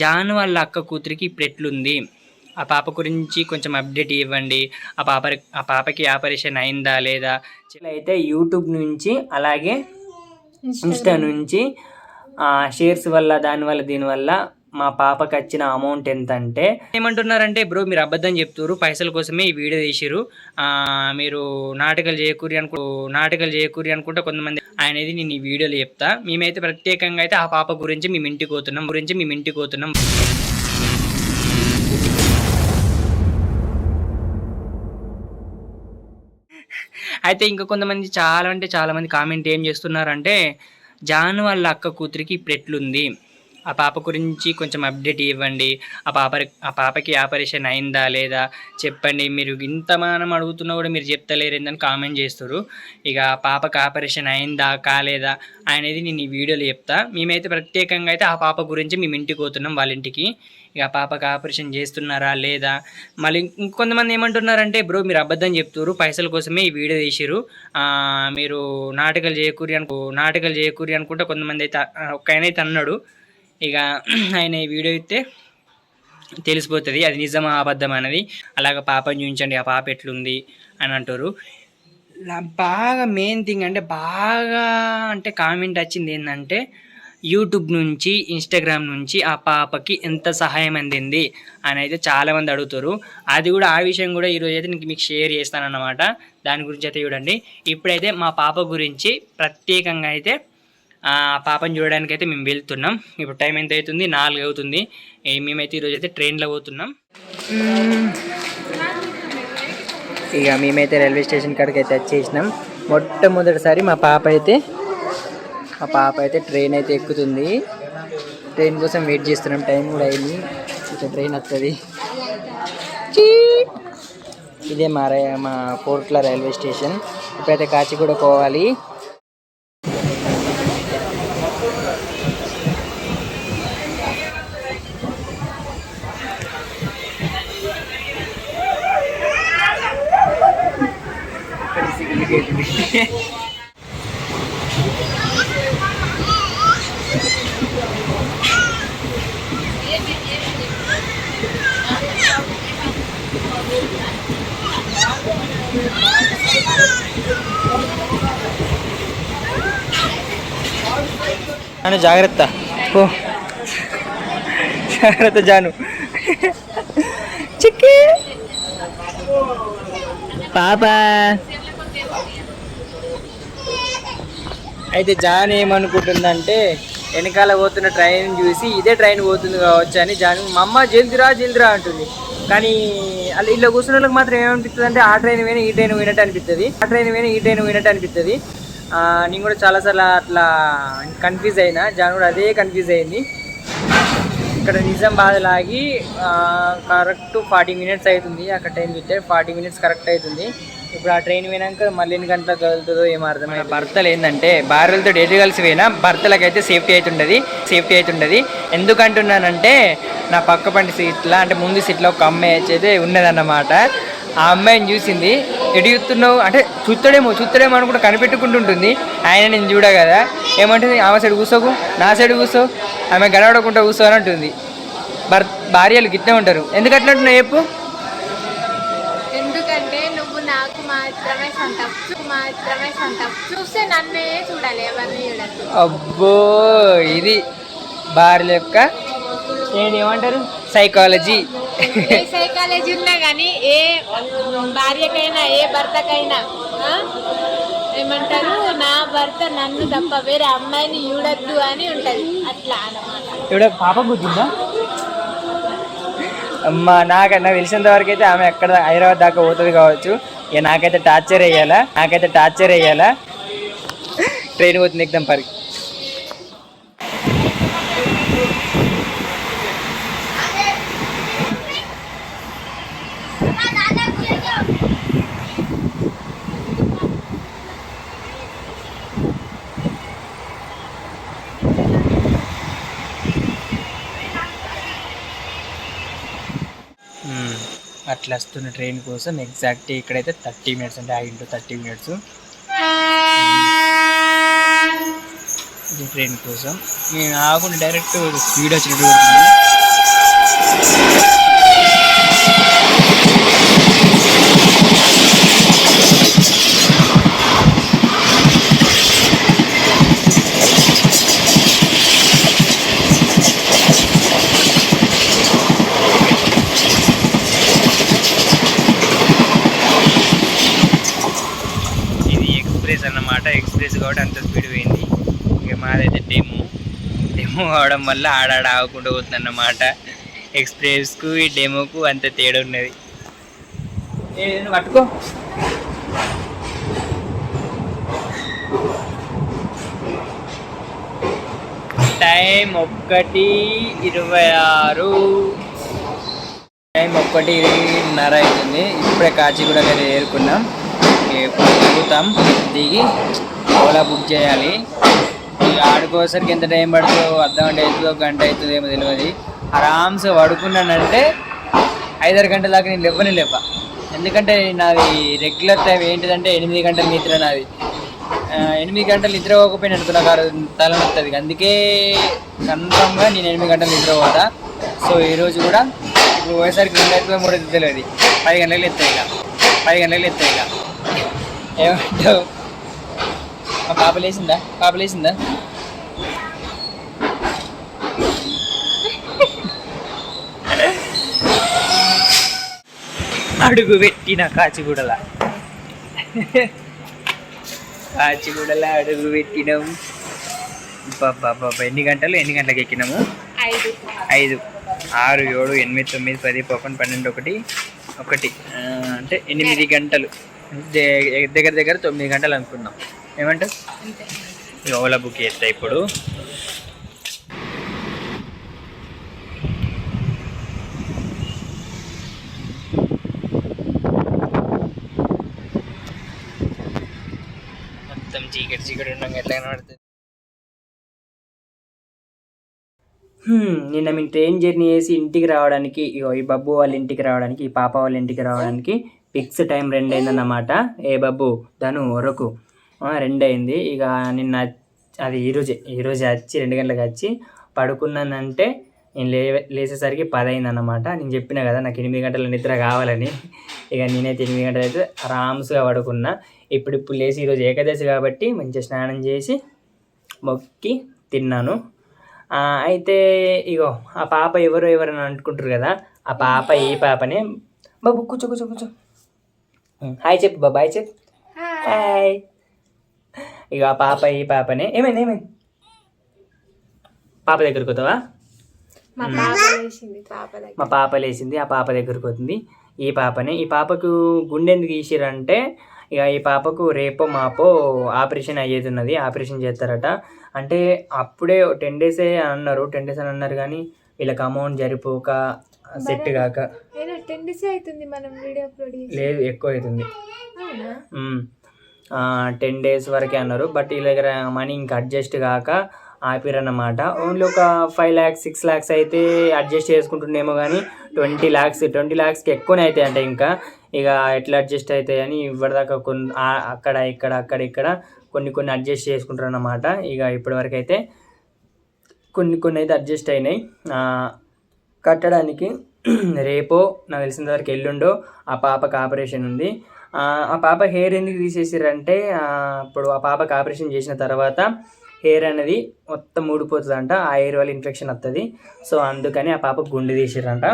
జాను వాళ్ళ అక్క కూతురికి ఇప్పుడు ఎట్లుంది? ఆ పాప గురించి కొంచెం అప్డేట్ ఇవ్వండి. ఆ పాప ఆ పాపకి ఆపరేషన్ అయిందా లేదా? అయితే యూట్యూబ్ నుంచి అలాగే ఇన్స్టా నుంచి షేర్స్ వల్ల దానివల్ల దీనివల్ల మా పాపకి వచ్చిన అమౌంట్ ఎంత అంటే ఏమంటున్నారంటే బ్రో మీరు అబద్ధం చెప్తున్నారు పైసల కోసమే ఈ వీడియో తీసిరు మీరు నాటకాలు చేయకూరి అనుకో నాటకాలు చేయకూరి అనుకుంటే కొంతమంది అనేది నేను ఈ వీడియోలో చెప్తా. మేమైతే ప్రత్యేకంగా అయితే ఆ పాప గురించి మేము ఇంటికి పోతున్నాం గురించి మేము ఇంటికి పోతున్నాం. అయితే ఇంకా కొంతమంది చాలా అంటే చాలామంది కామెంట్ ఏం చేస్తున్నారంటే జాన్ వాళ్ళ అక్క కూతురికి ఇప్పుడు ఎట్లుంది? ఆ పాప గురించి కొంచెం అప్డేట్ ఇవ్వండి. ఆ పాప ఆ పాపకి ఆపరేషన్ అయిందా లేదా చెప్పండి. మీరు ఇంత మానం అడుగుతున్నా కూడా మీరు చెప్తలేరు ఏందని కామెంట్ చేస్తారు ఇక ఆ పాపకి ఆపరేషన్ అయిందా కాలేదా అనేది నేను ఈ వీడియోలో చెప్తా. మేమైతే ప్రత్యేకంగా అయితే ఆ పాప గురించి మేము ఇంటికి పోతున్నాం వాళ్ళ ఇంటికి. ఇక ఆ పాపకి ఆపరేషన్ చేస్తున్నారా లేదా? మళ్ళీ ఇంకొంతమంది ఏమంటున్నారంటే బ్రో మీరు అబద్ధం చెప్తారు పైసల కోసమే ఈ వీడియో తీసిరు మీరు నాటకాలు చేయకూరి అనుకో నాటకాలు చేయకూరి అనుకుంటే కొంతమంది అయితే ఒక ఆయన అయితే అన్నాడు. ఇక ఆయన ఈ వీడియో అయితే తెలిసిపోతుంది. అది నిజమా అబద్ధం అనేది అలాగ పాపని చూపించండి. ఆ పాప ఎట్లుంది అని అంటారు. బాగా మెయిన్ థింగ్ అంటే బాగా అంటే కామెంట్ వచ్చింది ఏంటంటే యూట్యూబ్ నుంచి ఇన్స్టాగ్రామ్ నుంచి ఆ పాపకి ఎంత సహాయం అందింది అని అయితే చాలామంది అడుగుతారు. అది కూడా ఆ విషయం కూడా ఈరోజు అయితే నేను మీకు షేర్ చేస్తానన్నమాట. దాని గురించి అయితే చూడండి. ఇప్పుడైతే మా పాప గురించి ప్రత్యేకంగా అయితే ఆ పాపను చూడడానికి అయితే మేము వెళ్తున్నాం. ఇప్పుడు టైం ఎంత అవుతుంది నాలుగు అవుతుంది. మేమైతే ఈరోజు అయితే ట్రైన్లో పోతున్నాం. ఇక మేమైతే రైల్వే స్టేషన్ కాడికి అయితే వచ్చేసినాం. మొట్టమొదటిసారి మా పాప అయితే మా పాప అయితే ట్రైన్ అయితే ఎక్కుతుంది. ట్రైన్ కోసం వెయిట్ చేస్తున్నాం. టైం కూడా అయింది. ఇక ట్రైన్ వస్తుంది ఇదే మా రై మా కోట్ల రైల్వే స్టేషన్. ఇప్పుడైతే కాచిగూడ పోవాలి. అని జాగ్రత్త ఓ జాగ్రత్త జాను చిక్కి పాప అయితే జాన్ ఏమనుకుంటుందంటే వెనకాల పోతున్న ట్రైన్ చూసి ఇదే ట్రైన్ పోతుంది కావచ్చు అని జాన్ మా అమ్మ జల్దిరా జల్దిరా అంటుంది. కానీ అలా ఇలా కూర్చున్న వాళ్ళకి మాత్రం ఏమనిపిస్తుంది అంటే ఆ ట్రైన్ పోయినా ఈ ట్రైన్ పోయినట్టు అనిపిస్తుంది ఆ ట్రైన్ పోయినా ఈ ట్రైన్ పోయినట్టు అనిపిస్తుంది నేను కూడా చాలాసార్లు అట్లా కన్ఫ్యూజ్ అయినా జాన్ కూడా అదే కన్ఫ్యూజ్ అయింది. ఇక్కడ నిజామాబాద్ లాగి కరెక్ట్ ఫార్టీ మినిట్స్ అవుతుంది. అక్కడ టైం చూస్తే ఫార్టీ మినిట్స్ కరెక్ట్ అవుతుంది. ఇప్పుడు ఆ ట్రైన్ పోయినాక మళ్ళీ ఎన్ని గంటలకు కదులుతుందో ఏం భర్తలు ఏంటంటే భార్యలతో ఎటు కలిసి పోయినా భర్తలకైతే సేఫ్టీ అవుతుండదు సేఫ్టీ అవుతుండదు ఎందుకంటున్నానంటే నా పక్క పంటి సీట్లో అంటే ముందు సీట్లో ఒక అమ్మాయి అయితే ఉన్నదన్నమాట. ఆ అమ్మాయిని చూసింది ఎటు చూస్తున్నావు? అంటే చూస్తాడేమో చూస్తాడేమో అని కూడా కనిపెట్టుకుంటుంటుంది. ఆయన నేను చూడ కదా. ఏమంటుంది? ఆమె సైడ్ కూర్చోకు నా సైడ్ కూర్చో ఆమె గడవడకుండా అని అంటుంది. భర్ భార్యలు గిట్టే ఉంటారు. ఎందుకు అట్లా అంటున్నావు? చెప్పు ఎందుకంటే నువ్వు నాకు మాత్రమే సంతాపు చూ- మాత్రమే చూస్తే నన్నే చూడాలి ఎవరిని చూడద్దు. అబ్బో ఇది భార్యల యొక్క ఏంటి ఏమంటారు సైకాలజీ ఏ సైకాలజీ ఉన్నా కానీ ఏ భార్యకైనా ఏ భర్తకైనా ఆ? ఏమంటారు? నా భర్త నన్ను తప్ప వేరే అమ్మాయిని చూడద్దు అని ఉంటది. అట్లా అన్నమాట. ఇప్పుడు పాప కూర్చుందా అమ్మా నాకన్నా తెలిసినంత వరకు అయితే ఆమె ఎక్కడ హైదరాబాద్ దాకా పోతుంది కావచ్చు. ఇక నాకైతే టార్చర్ వేయాలా? నాకైతే టార్చర్ వేయాలా? ట్రైన్ పోతుంది ఎక్దాం పరి ఇట్లా వస్తున్న ట్రైన్ కోసం ఎగ్జాక్ట్ ఇక్కడైతే థర్టీ మినిట్స్ అంటే ఐదు థర్టీ మినిట్స్ ట్రైన్ కోసం. నేను ఆకుండా డైరెక్ట్ స్పీడ్ వచ్చినట్టు అవడం వల్ల ఆడాడ ఆగకుండా పోతుంది అన్నమాట ఎక్స్ప్రెస్కు ఈ డెమోకు అంత తేడా ఉన్నది. పట్టుకో. టైం ఒక్కటి ఇరవై ఆరు. టైం ఒక్కటి ఇరవైన్నర అవుతుంది ఇప్పుడే కాచిగూడ దగ్గర ఏరుకున్నాం. ఇప్పుడు దిగుతాం దిగి ఓలా బుక్ చేయాలి. ఆడుకోసరికి ఎంత టైం పడుతుందో అర్ధ గంట అవుతుందో గంట అవుతుందో ఏమో తెలియదు ఆరామ్స్గా పడుకున్నానంటే ఐదారు గంటల దాకా నేను లేవని లేప. ఎందుకంటే నాది రెగ్యులర్ టైం ఏంటిదంటే ఎనిమిది గంటల నిద్ర నాది. ఎనిమిది గంటలు నిద్ర పోకపోయినా అనుకున్నా తలనొస్తుంది అందుకే కన్ఫామ్గా నేను ఎనిమిది గంటలు నిద్ర పోతా. సో ఈరోజు కూడా ఇప్పుడు పోయేసరికి రెండు అవుతుందో మూడు అవుతుందో తెలియదు పది గంటలకు ఎత్తాయి ఇక. పది గంటలకు ఎత్తాయి ఇక. ఏమంటావు? పాప లేచిందా? పాప లేచిందా? అడుగు పెట్టిన కాచిగూడల. కాచిగూడల అడుగు పెట్టినాం. బాబా ఎన్ని గంటలు? ఎన్ని గంటలకు ఎక్కినాము? ఐదు. ఐదు. ఆరు ఏడు ఎనిమిది తొమ్మిది పది పదకొండు పన్నెండు ఒకటి ఒకటి. అంటే ఎనిమిది గంటలు. దగ్గర దగ్గర తొమ్మిది గంటలు అనుకున్నాం. ఏమంటావు? ఓలా బుక్ చేస్తా ఇప్పుడు మొత్తం చీకటి చీకటి ఉన్నాం ఎట్లా కనబడుతుంది? నిన్న మేము ట్రైన్ జర్నీ చేసి ఇంటికి రావడానికి ఇగో ఈ బబ్బు వాళ్ళ ఇంటికి రావడానికి ఈ పాప వాళ్ళ ఇంటికి రావడానికి ఫిక్స్ టైం రెండు అయిందన్నమాట ఏ బబ్బు ధను వరకు రెండు అయింది ఇక నిన్న అది ఈరోజే ఈరోజు వచ్చి రెండు గంటలకు వచ్చి పడుకున్నానంటే నేను లే లేచేసరికి పది అయిందన్నమాట నేను చెప్పిన కదా నాకు ఎనిమిది గంటల నిద్ర కావాలని. ఇక నేనైతే ఎనిమిది గంటలు అయితే ఆరామ్స్గా పడుకున్నా. ఇప్పుడు ఇప్పుడు లేచి ఈరోజు ఏకాదశి కాబట్టి మంచిగా స్నానం చేసి మొక్కి తిన్నాను. ఆ, అయితే ఇగో ఆ పాప ఎవరు ఎవరని అనుకుంటారు కదా ఆ పాప ఈ పాపనే. బాబు కూర్చో కూర్చో కూర్చో. హాయ్ చెప్పు బాబా హాయ్ చెప్పు. హాయ్ ఇక ఆ పాప ఈ పాపనే. ఏమైంది ఏమైంది? పాప దగ్గరికి పాప దగ్గర. మా పాప లేచింది ఆ పాప దగ్గరికి పోతుంది. ఈ పాపనే. ఈ పాపకు గుండె ఎందుకు తీసిరంటే ఇక ఈ పాపకు రేపో మాపో ఆపరేషన్ అయ్యేది ఉన్నది ఆపరేషన్ చేస్తారట. అంటే అప్పుడే టెన్ డేసే అన్నారు టెన్ డేస్ అని అన్నారు కానీ వీళ్ళకి అమౌంట్ జరిపోక సెట్ కాక. టెన్ డేస్ అవుతుంది మనం వీడియో అప్లోడ్ లేదు ఎక్కువ అవుతుంది టెన్ డేస్ వరకే అన్నారు. బట్ వీళ్ళ దగ్గర మనీ ఇంకా అడ్జస్ట్ కాక ఆపిరన్నమాట. ఓన్లీ ఒక ఫైవ్ ల్యాక్స్ సిక్స్ ల్యాక్స్ అయితే అడ్జస్ట్ చేసుకుంటుండేమో కానీ ట్వంటీ ల్యాక్స్ ట్వంటీ ల్యాక్స్కి ఎక్కువనే అవుతాయి అంటే ఇంకా. ఇక ఎట్లా అడ్జస్ట్ అవుతాయి అని ఇవ్వదాకా కొన్ని అక్కడ ఇక్కడ అక్కడ ఇక్కడ కొన్ని కొన్ని అడ్జస్ట్ చేసుకుంటారు అన్నమాట ఇక ఇప్పటివరకు అయితే కొన్ని కొన్ని అయితే అడ్జస్ట్ అయినాయి. కట్టడానికి రేపో నాకు తెలిసిన వరకు ఎల్లుండో ఆ పాపకు ఆపరేషన్ ఉంది. ఆ పాప హెయిర్ ఎందుకు తీసేసారంటే ఇప్పుడు ఆ పాపకు ఆపరేషన్ చేసిన తర్వాత హెయిర్ అనేది మొత్తం ఊడిపోతుందంట ఆ హెయిర్ వల్ల ఇన్ఫెక్షన్ వస్తుంది సో అందుకని ఆ పాపకు గుండె తీసిరంట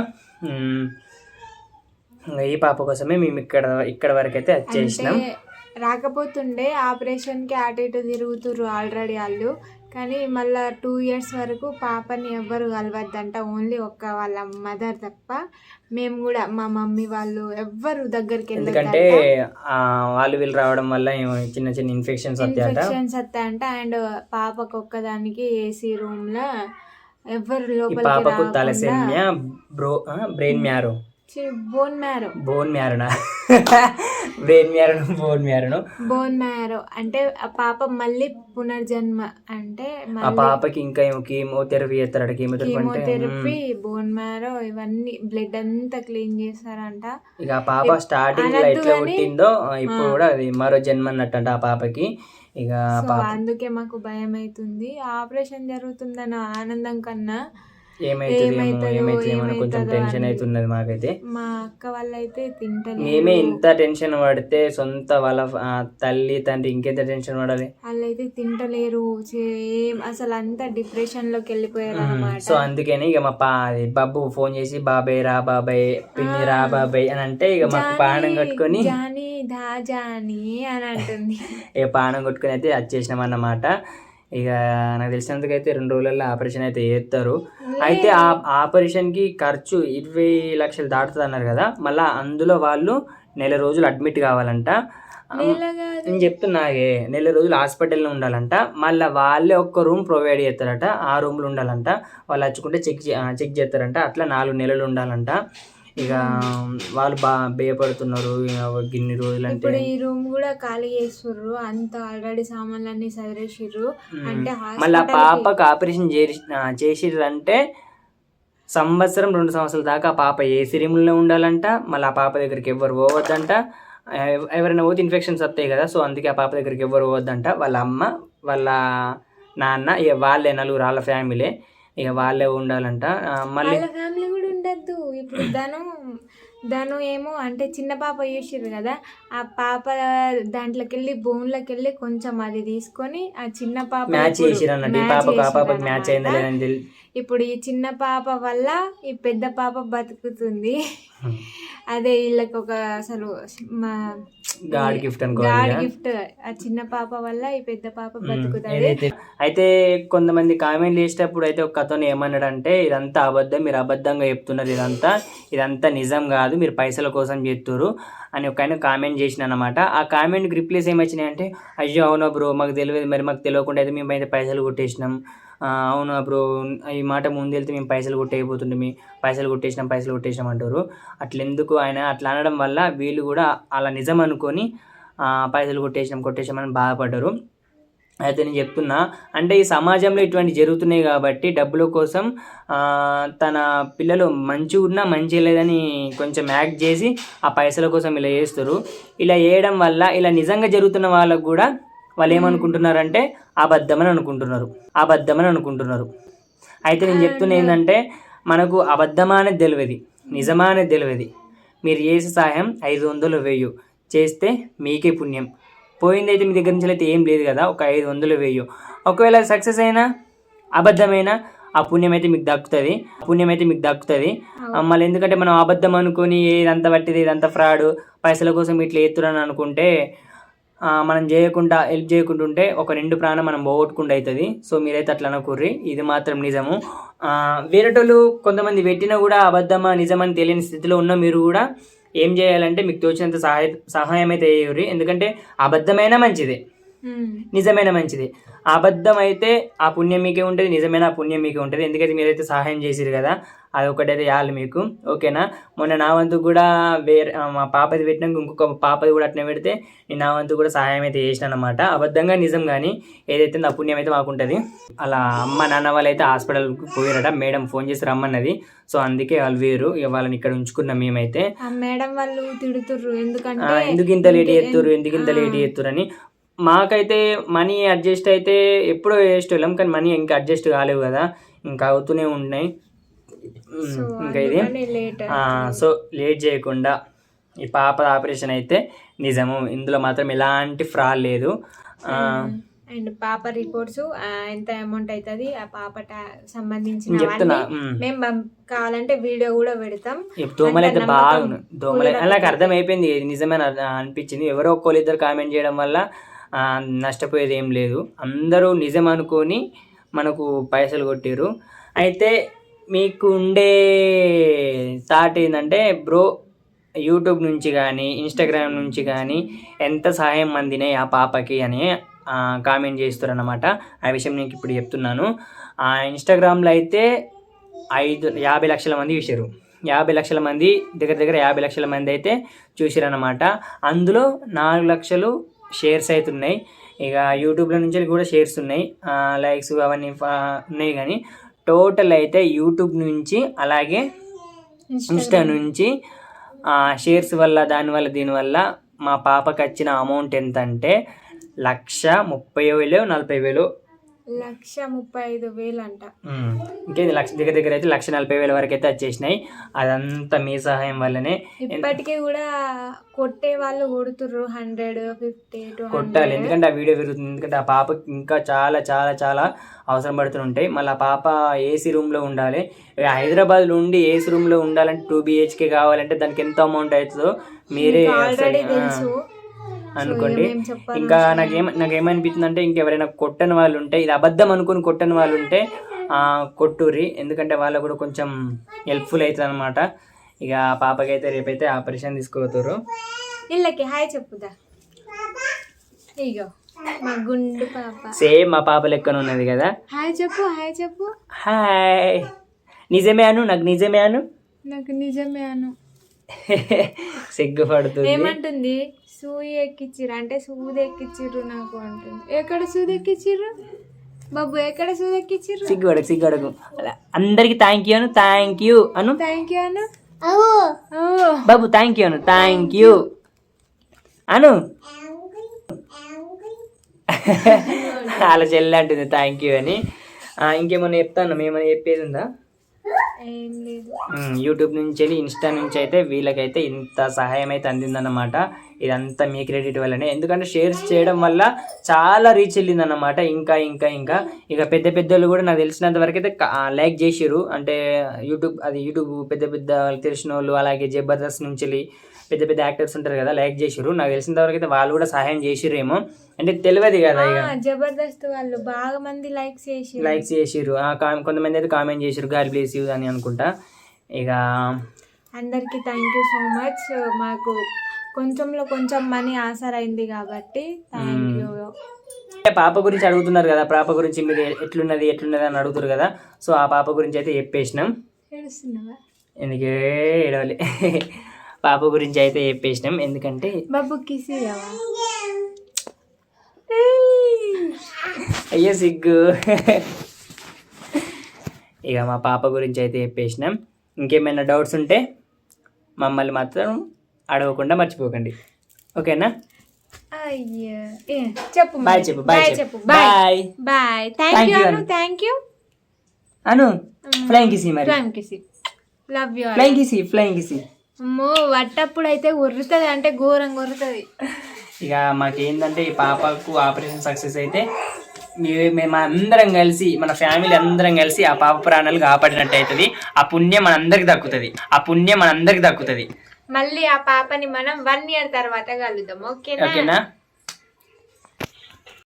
ఈ పాప కోసమే మేము ఇక్కడ ఇక్కడ వరకు అయితే వచ్చేసినాం రాకపోతుండే ఆపరేషన్కి అటు ఇటు తిరుగుతుర్రు ఆల్రెడీ వాళ్ళు. కానీ మళ్ళా టూ ఇయర్స్ వరకు పాపని ఎవ్వరు కలవద్దంట. ఓన్లీ ఒక్క వాళ్ళ మదర్ తప్ప మేము కూడా మా మమ్మీ వాళ్ళు ఎవ్వరు దగ్గరికి ఎందుకంటే వాళ్ళు వీళ్ళు రావడం వల్ల చిన్న చిన్న ఇన్ఫెక్షన్స్ ఇన్ఫెక్షన్స్ వస్తాయంట. అండ్ పాపకు ఒక్కదానికి ఏసీ రూమ్లో ఎవ్వరు పాపకు thalassaemia bro brain marrow? Bone marrow. Bone మ్యారనా? Brain మ్యారను బోన్ మ్యారను బోన్ మ్యారో. అంటే ఆ పాప మళ్ళీ పునర్జన్మ అంటే ఆ పాపకి ఇంకా ఏమో కీమోథెరపీ చేస్తారట కీమోథెరపీ బోన్ మ్యారో ఇవన్నీ బ్లడ్ అంతా క్లీన్ చేస్తారంట. ఇక ఆ పాప స్టార్టింగ్లో ఎట్లా పుట్టిందో ఇప్పుడు కూడా అది మరో జన్మ అన్నట్టు ఆ పాపకి. ఇక అందుకే మాకు భయం అవుతుంది ఆపరేషన్ జరుగుతుందన్న ఆనందం కన్నా ఏమైతుందో, కొంచెం టెన్షన్. అవుతున్నది మాకైతే. మా అక్క వాళ్ళైతే తింటలేదు మేమే ఇంత టెన్షన్ పడితే సొంత వాళ్ళ తల్లి తండ్రి ఇంకెంత టెన్షన్ పడాలి? వాళ్ళైతే తింటలేరు. ఏం అసలు అంతా డిప్రెషన్లోకి వెళ్ళిపోయారు అనమాట సో అందుకని ఇక మా పా అది బాబు ఫోన్ చేసి బాబాయ్ రా బాబాయ్ పిన్ని రా బాబాయ్ అని అంటే ఇక మాకు పానం కట్టుకొని జాని దా జాని అని అంటుంది. ఇక పానం కొట్టుకొని అయితే వచ్చేసినాం అన్నమాట. ఇక నాకు తెలిసినందుకైతే రెండు రోజులలో ఆపరేషన్ అయితే చేస్తారు. అయితే ఆ ఆపరేషన్కి ఖర్చు ఇరవై లక్షలు దాటుతుంది అన్నారు కదా మళ్ళీ అందులో వాళ్ళు నెల రోజులు అడ్మిట్ కావాలంట. నేను చెప్తున్నాగే నెల రోజులు హాస్పిటల్లో ఉండాలంట. మళ్ళీ వాళ్ళే ఒక్క రూమ్ ప్రొవైడ్ చేస్తారట ఆ రూమ్లో ఉండాలంట. వాళ్ళు వచ్చుకుంటే చెక్ చెక్ చేస్తారంట. అట్లా నాలుగు నెలలు ఉండాలంట. ఇక వాళ్ళు బా భయపడుతున్నారు గిన్ని రోజులు అంటే. ఈ రూమ్ కూడా ఖాళీ చేస్తుర్రు అంత ఆల్రెడీ సామాన్లన్నీ సదిరేసిర్రు. అంటే మళ్ళీ ఆ పాపకు ఆపరేషన్ చేసి చేసిర్రంటే సంవత్సరం రెండు సంవత్సరాల దాకా ఆ పాప ఏసీ రూమ్లో ఉండాలంట మళ్ళీ ఆ పాప దగ్గరికి ఎవ్వరు పోవద్దంట. ఎవ- ఎవరైనా పోతే ఇన్ఫెక్షన్స్ వస్తాయి కదా సో అందుకే ఆ పాప దగ్గరికి ఎవ్వరు పోవద్దంట. వాళ్ళ అమ్మ వాళ్ళ నాన్న ఇక వాళ్ళే నలుగురు వాళ్ళ ఫ్యామిలీ ఇక వాళ్ళే ఉండాలంట. మళ్ళీ వాళ్ళ ఫ్యామిలీ కూడా ఉండద్దు. ఇప్పుడు ధను ధను ఏమో అంటే చిన్న పాప చూసిర్రు కదా ఆ పాప దాంట్లోకి వెళ్ళి బోన్లోకి వెళ్ళి కొంచెం అది తీసుకొని ఆ చిన్న పాప మ్యాచ్ ఇప్పుడు ఈ మ్యాచ్ ఇప్పుడు చిన్న పాప వల్ల ఈ పెద్ద పాప బతుకుతుంది. అదే వీళ్ళకి ఒక అసలు మా గాడ్ గిఫ్ట్ గాడ్ గిఫ్ట్. ఆ చిన్న పాప వల్ల ఈ పెద్ద పాప బతుకుతుంది అయితే కొంతమంది కామెంట్ చేసేటప్పుడు అయితే ఒక అతను ఏమన్నాడంటే ఇదంతా అబద్ధం మీరు అబద్ధంగా చెప్తున్నారు ఇదంతా. ఇదంతా నిజం కాదు మీరు పైసల కోసం చేస్తున్నారు అని ఒక ఆయన కామెంట్ చేసిన అనమాట ఆ కామెంట్కి రిప్లేస్ ఏమొచ్చినాయి అంటే అయ్యో అవునా బ్రో మాకు తెలియదు మరి మాకు తెలియకుండా అయితే మేము అయితే పైసలు కొట్టేసినాం. అవునా బ్రో ఈ మాట ముందు వెళ్తే మేము పైసలు కొట్టేయబోతుండే మీ పైసలు కొట్టేసినాం పైసలు కొట్టేసినాం అంటారు. అట్లా ఎందుకు ఆయన అట్లా అనడం వల్ల వీళ్ళు కూడా అలా నిజం అనుకొని పైసలు కొట్టేసినాం కొట్టేసామని బాధపడ్డారు. అయితే నేను చెప్తున్నా అంటే ఈ సమాజంలో ఇటువంటి జరుగుతున్నాయి కాబట్టి డబ్బుల కోసం తన పిల్లలు మంచిగా ఉన్నా మంచి లేదని కొంచెం యాక్ట్ చేసి ఆ పైసల కోసం ఇలా చేస్తారు ఇలా చేయడం వల్ల ఇలా నిజంగా జరుగుతున్న వాళ్ళకు కూడా వాళ్ళు ఏమనుకుంటున్నారంటే అబద్ధమని అనుకుంటున్నారు అబద్ధమని అనుకుంటున్నారు. అయితే నేను చెప్తున్నా ఏంటంటే మనకు అబద్ధమా అనేది తెలియదు నిజమా అనేది తెలియదు. మీరు చేసే సహాయం ఐదు వందలు వెయ్యి చేస్తే మీకే పుణ్యం. పోయిందైతే మీ దగ్గర నుంచి అయితే ఏం లేదు కదా ఒక ఐదు వందలు వెయ్యి ఒకవేళ సక్సెస్ అయినా అబద్ధమైనా ఆ పుణ్యం అయితే మీకు దక్కుతుంది. పుణ్యం అయితే మీకు దక్కుతుంది. మళ్ళీ ఎందుకంటే మనం అబద్ధం అనుకొని ఇదంతా పట్టిది ఇదంతా ఫ్రాడ్ పైసల కోసం ఇట్లా ఎత్తురని అనుకుంటే మనం చేయకుండా హెల్ప్ చేయకుండా ఉంటే ఒక రెండు ప్రాణం మనం పోగొట్టుకుండా అవుతుంది సో మీరైతే అట్లా అనుకుర్రి. ఇది మాత్రం నిజము. వేరేటోళ్ళు కొంతమంది పెట్టినా కూడా అబద్ధమా నిజమని తెలియని స్థితిలో ఉన్న మీరు కూడా ఏం చేయాలంటే మీకు తోచినంత సహాయ సహాయం అయితే చేయరు ఎందుకంటే అబద్ధమైనా మంచిదే. నిజమైన మంచిది. అబద్ధం అయితే ఆ పుణ్యం మీకే ఉంటుంది నిజమైన ఆ పుణ్యం మీకే ఉంటుంది. ఎందుకైతే మీరైతే సహాయం చేసిరు కదా అది ఒకటైతే చాలు మీకు. ఓకేనా? మొన్న నా వంతు కూడా వేరే మా పాపది పెట్టినాక ఇంకొక పాపది కూడా అట్నే పెడితే నేను నా వంతు కూడా సహాయం అయితే చేసిన అనమాట అబద్ధంగా నిజం కానీ ఏదైతే ఆ పుణ్యం అయితే మాకుంటుంది. అలా అమ్మ నాన్న వాళ్ళు అయితే హాస్పిటల్కి పోయారట. మేడం ఫోన్ చేసి రమ్మన్నది. సో అందుకే వాళ్ళు వేరు. వాళ్ళని ఇక్కడ ఉంచుకున్నాం మేమైతే. మేడం వాళ్ళు తిడుతుర్రు. ఎందుకంటే ఎందుకు ఇంత లేట్ చేస్తారు ఎందుకు ఇంత లేట్ చేస్తారు అని మాకైతే మనీ అడ్జస్ట్ అయితే ఎప్పుడో చేసేటోళ్ళం కానీ మనీ ఇంకా అడ్జస్ట్ కాలేవు కదా. ఇంకా అవుతూనే ఉన్నాయి. ఇంకా ఇది. సో లేట్ చేయకుండా ఈ పాప ఆపరేషన్ అయితే నిజము. ఇందులో మాత్రం ఎలాంటి ఫ్రాడ్ లేదు. అండ్ పాప రిపోర్ట్స్ ఎంత అమౌంట్ అవుతుంది ఆ పాప సంబంధించిన. మేము కావాలంటే వీడియో కూడా పెడతాం. దోమలు అయితే అంత బాగా నమ్మకం దోమలు. నాకు అర్థమైపోయింది ఇది నిజమైన అనిపించింది. ఎవరో ఒక్కరు ఇద్దరు కామెంట్ చేయడం వల్ల నష్టపోయేది ఏం లేదు. అందరూ నిజం అనుకొని మనకు పైసలు కొట్టారు అయితే మీకు ఉండే థాట్ ఏంటంటే బ్రో యూట్యూబ్ నుంచి కానీ ఇన్స్టాగ్రామ్ నుంచి కానీ ఎంత సహాయం అందినాయి ఆ పాపకి అని కామెంట్ చేస్తారన్నమాట ఆ విషయం నేను ఇప్పుడు చెప్తున్నాను. ఆ ఇన్స్టాగ్రామ్లో అయితే ఐదు యాభై లక్షల మంది చూశారు యాభై లక్షల మంది దగ్గర దగ్గర యాభై లక్షల మంది అయితే చూసారన్నమాట అందులో నాలుగు లక్షలు షేర్స్ అయితే ఉన్నాయి. ఇక యూట్యూబ్లో నుంచి కూడా షేర్స్ ఉన్నాయి. లైక్స్ అవన్నీ ఉన్నాయి కానీ టోటల్ అయితే యూట్యూబ్ నుంచి అలాగే ఇన్స్టా నుంచి షేర్స్ వల్ల దానివల్ల దీనివల్ల మా పాపకి వచ్చిన అమౌంట్ ఎంత అంటే లక్ష ముప్పై వేలు నలభై వేలు లక్ష ముప్పై ఐదు వేలు అంట. ఇంకేంది లక్ష దగ్గర దగ్గర అయితే లక్ష నలభై వేల వరకు అయితే వచ్చేసినాయి. అదంతా మీ సహాయం వల్లనే. ఇప్పటికీ కూడా కొట్టే వాళ్ళు కొడుతుర్రు హండ్రెడ్ ఫిఫ్టీ కొట్టాలి. ఎందుకంటే ఆ వీడియో పెరుగుతుంది. ఎందుకంటే ఆ పాపకి ఇంకా చాలా చాలా చాలా అవసరం పడుతుంటాయి మళ్ళీ ఆ పాప ఏసీ రూమ్లో ఉండాలి. హైదరాబాద్లో ఉండి ఏసీ రూమ్లో ఉండాలంటే టూ బిహెచ్కే కావాలంటే దానికి ఎంత అమౌంట్ అవుతుందో మీరే ఆల్రెడీ తెలుసు. అనుకోండి. ఇంకా నాకేం నాకేమనిపిస్తుంది అంటే ఇంకెవరైనా కొట్టని వాళ్ళు ఉంటే ఇది అబద్ధం అనుకుని కొట్టని వాళ్ళు ఉంటే ఆ, కొట్టుర్రి. ఎందుకంటే వాళ్ళకు కూడా కొంచెం హెల్ప్ఫుల్ అవుతుంది అనమాట ఇక ఆ పాపకైతే రేపైతే ఆపరేషన్ తీసుకోతారు ఇళ్ళకి హాయ్ చెప్పుదా? ఇగో మా గుండు పాప. సేమ్ మా పాప లెక్కన ఉన్నది కదా. హాయ్ చెప్పు హాయ్ చెప్పు. హాయ్. నిజమే అను? నాకు నిజమే అను? నాకు నిజమే అను. సిగ్గుపడుతుంది. ఏమంటుంది? సూయి ఎక్కిచ్చిర్రు అంటే సూది ఎక్కిచ్చిర్రు నాకు అంటుంది. ఎక్కడ సూది ఎక్కిచ్చిర్రు బాబు ఎక్కడ సూది ఎక్కిచ్చిర్రు సిగ్గుపడకు. అలా అందరికి thank you Anu thank you Anu. Thank you Anu? Oh. Babu thank you Anu thank you Anu. అలా చెల్లి అంటుంది థ్యాంక్ యూ అని. ఆ, ఇంకేమన్నా చెప్తాను? మేమన్నా చెప్పేది ఉందా? ఏం లేదు. యూట్యూబ్ నుంచి వెళ్ళి ఇన్స్టా నుంచి అయితే వీళ్ళకైతే ఇంత సహాయం అయితే అందిందన్నమాట. ఇదంతా మీ క్రెడిట్ వల్లనే. ఎందుకంటే షేర్స్ చేయడం వల్ల చాలా రీచ్ వెళ్ళిందన్నమాట. ఇంకా ఇంకా ఇంకా. ఇక పెద్ద పెద్దలు కూడా నాకు తెలిసినంత వరకు అయితే లైక్ చేసిరు అంటే యూట్యూబ్ అది యూట్యూబ్ పెద్ద పెద్ద వాళ్ళకి తెలిసిన వాళ్ళు అలాగే జబర్దస్త్ నుంచి వెళ్ళి పెద్ద పెద్ద యాక్టర్స్ ఉంటారు కదా లైక్ చేసిర్రు. నాకు తెలిసినంత వరకు అయితే వాళ్ళు కూడా సహాయం చేసిర్రేమో. అంటే తెలియదు కదా ఇక. జబర్దస్త్ వాళ్ళు బాగా మంది లైక్స్ చేసి లైక్స్ కా- కొంతమంది అయితే కామెంట్ చేసిర్రు గాడ్ బ్లేస్ యూ అని అనుకుంటా. ఇక అందరికి థ్యాంక్ యూ సో మచ్ మాకు కొంచెంలో కొంచెం మనీ ఆసర్ అయింది కాబట్టి థ్యాంక్ యూ అంటే పాప గురించి అడుగుతున్నారు కదా పాప గురించి మీరు ఎట్లున్నది ఎట్లున్నది అని అడుగుతారు కదా. సో ఆ పాప గురించి అయితే చెప్పేసినాం. ఎందుకే ఏడవలి. పాప గురించి అయితే చెప్పేసినాం. ఎందుకంటే బాబు అయ్యో సిగ్గు. ఇక మా పాప గురించి అయితే చెప్పేసినాం. ఇంకేమైనా డౌట్స్ ఉంటే మమ్మల్ని మాత్రం అడగకుండా మర్చిపోకండి. ఓకేనా? అయ్యో. చెప్పు బాయ్. చెప్పు బాయ్ చెప్పు. Bye bye thank you Anu. Thank you Anu flying kiss మరి. Prem kiss love you flying kiss flying kiss అమ్మో వట్టప్పుడు అయితే ఉరుతుంది అంటే ఘోరంగా ఉరుతుంది ఇక మాకేందంటే ఈ పాపకు ఆపరేషన్ సక్సెస్ అయితే మేము అందరం కలిసి మన ఫ్యామిలీ అందరం కలిసి ఆ పాప ప్రాణాలు కాపాడినట్టు అవుతుంది ఆ పుణ్యం మనందరికి దక్కుతుంది. ఆ పుణ్యం మనందరికి దక్కుతుంది. మళ్ళీ ఆ పాపని మనం వన్ ఇయర్ తర్వాత కలుద్దాం. ఓకేనా? ఓకేనా?